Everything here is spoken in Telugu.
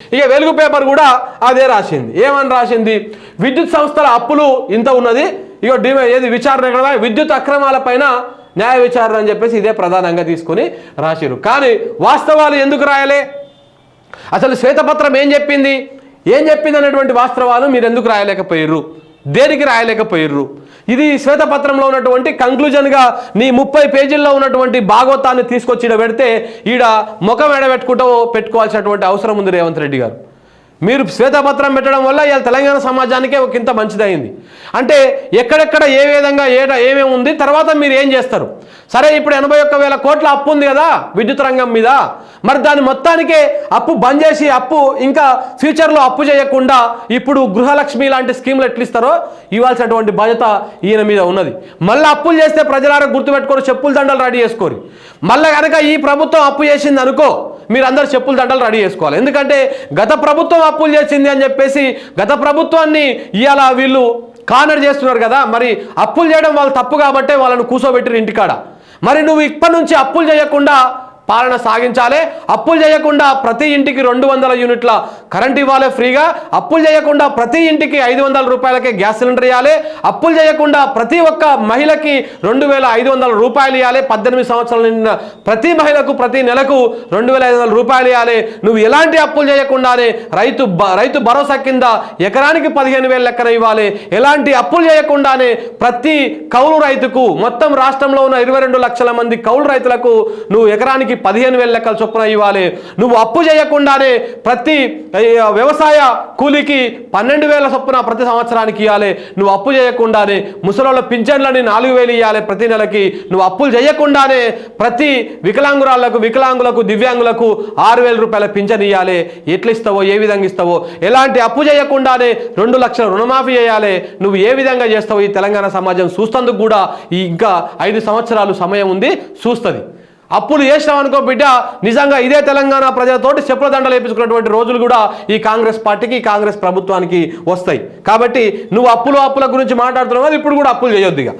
ఇక వెలుగు పేపర్ కూడా అదే రాసింది. ఏమని రాసింది? విద్యుత్ సంస్థల అప్పులు ఇంత ఉన్నది. ఇక డిమే ఏది విచారణ ఎక్కడ విద్యుత్ అక్రమాలపైన న్యాయ విచారణ అని చెప్పేసి ఇదే ప్రధానంగా తీసుకొని రాసిరు కానీ వాస్తవాలు ఎందుకు రాయలే? అసలు శ్వేతపత్రం ఏం చెప్పింది? ఏం చెప్పింది అనేటువంటి వాస్తవాలు మీరు ఎందుకు రాయలేకపోయారు దేనికి రాయలేకపోయిర్రు? ఇది శ్వేతపత్రంలో ఉన్నటువంటి కంక్లూజన్గా నీ ముప్పై పేజీల్లో ఉన్నటువంటి భాగవతాన్ని తీసుకొచ్చి ఈడ పెడితే ఈడ ముఖం ఎడబెట్టుకుంటూ పెట్టుకోవాల్సినటువంటి అవసరం ఉంది రేవంత్ రెడ్డి గారు. మీరు శ్వేతపత్రం పెట్టడం వల్ల ఇవాళ తెలంగాణ సమాజానికే ఒక ఇంత మంచిదైంది. అంటే ఎక్కడెక్కడ ఏ విధంగా ఏట ఏమేమి ఉంది తర్వాత మీరు ఏం చేస్తారు? సరే ఇప్పుడు ఎనభై ఒక్క వేల కోట్ల అప్పు ఉంది కదా విద్యుత్ రంగం మీద. మరి దాని మొత్తానికే అప్పు బంద్ చేసి అప్పు ఇంకా ఫ్యూచర్లో అప్పు చేయకుండా ఇప్పుడు గృహలక్ష్మి లాంటి స్కీమ్లు ఎట్లిస్తారో ఇవ్వాల్సినటువంటి బాధ్యత ఈయన మీద ఉన్నది. మళ్ళీ అప్పులు చేస్తే ప్రజలారా గుర్తుపెట్టుకొని చెప్పుల దండలు రెడీ చేసుకోరు. మళ్ళీ కనుక ఈ ప్రభుత్వం అప్పు చేసింది అనుకో మీరందరూ చెప్పుల దండలు రెడీ చేసుకోవాలి. ఎందుకంటే గత ప్రభుత్వం అప్పులు చేసింది అని చెప్పేసి గత ప్రభుత్వాన్ని ఇవాళ వీళ్ళు కానర్ చేస్తున్నారు కదా మరి అప్పులు చేయడం వాళ్ళు తప్పు కాబట్టే వాళ్ళను కూర్చోబెట్టిన ఇంటికాడ. మరి నువ్వు ఇప్పటి నుంచి అప్పులు చేయకుండా పాలన సాగించాలి. అప్పులు చేయకుండా ప్రతి ఇంటికి రెండు వందల యూనిట్ల కరెంట్ ఇవ్వాలి ఫ్రీగా. అప్పులు చేయకుండా ప్రతి ఇంటికి ఐదు వందల రూపాయలకే గ్యాస్ సిలిండర్ ఇవ్వాలి అప్పులు చేయకుండా ప్రతి ఒక్క మహిళకి రెండు వేల ఐదు వందల రూపాయలు ఇవ్వాలి పద్దెనిమిది సంవత్సరాల నిండిన ప్రతి మహిళకు ప్రతి నెలకు రెండు వేల ఐదు వందల రూపాయలు ఇవ్వాలి నువ్వు ఎలాంటి అప్పులు చేయకుండానే రైతు బ- రైతు భరోసా కింద ఎకరానికి పదిహేను వేల లెక్కన ఇవ్వాలి. ఎలాంటి అప్పులు చేయకుండానే ప్రతి కౌలు రైతుకు మొత్తం రాష్ట్రంలో ఉన్న ఇరవై రెండు లక్షల మంది కౌలు రైతులకు నువ్వు ఎకరానికి పదిహేను వేల లెక్కల చొప్పున ఇవ్వాలి. నువ్వు అప్పు చేయకుండానే ప్రతి వ్యవసాయ కూలికి పన్నెండు వేల చొప్పున ప్రతి సంవత్సరానికి ఇవ్వాలి నువ్వు అప్పు చేయకుండానే ముసలోళ్ళ పింఛన్లని నాలుగు వేలు ఇవ్వాలి ప్రతి నెలకి. నువ్వు అప్పులు చేయకుండానే ప్రతి వికలాంగురాళ్ళకు వికలాంగులకు దివ్యాంగులకు ఆరు వేల రూపాయల పింఛన్ ఇవ్వాలి ఎట్లా ఇస్తావో ఏ విధంగా ఇస్తావో? ఎలాంటి అప్పు చేయకుండానే రెండు లక్షల రుణమాఫీ చేయాలి. నువ్వు ఏ విధంగా చేస్తావో ఈ తెలంగాణ సమాజం చూస్తందుకు కూడా ఈ ఇంకా ఐదు సంవత్సరాలు సమయం ఉంది. చూస్తుంది. అప్పులు చేసినాం బిడ్డ నిజంగా ఇదే తెలంగాణ ప్రజలతోటి చెప్పుల దండలు వేపించుకున్నటువంటి రోజులు కూడా ఈ కాంగ్రెస్ పార్టీకి కాంగ్రెస్ ప్రభుత్వానికి వస్తాయి. కాబట్టి నువ్వు అప్పులు అప్పుల గురించి మాట్లాడుతున్నావు ఇప్పుడు కూడా అప్పులు చేయొద్దు ఇక.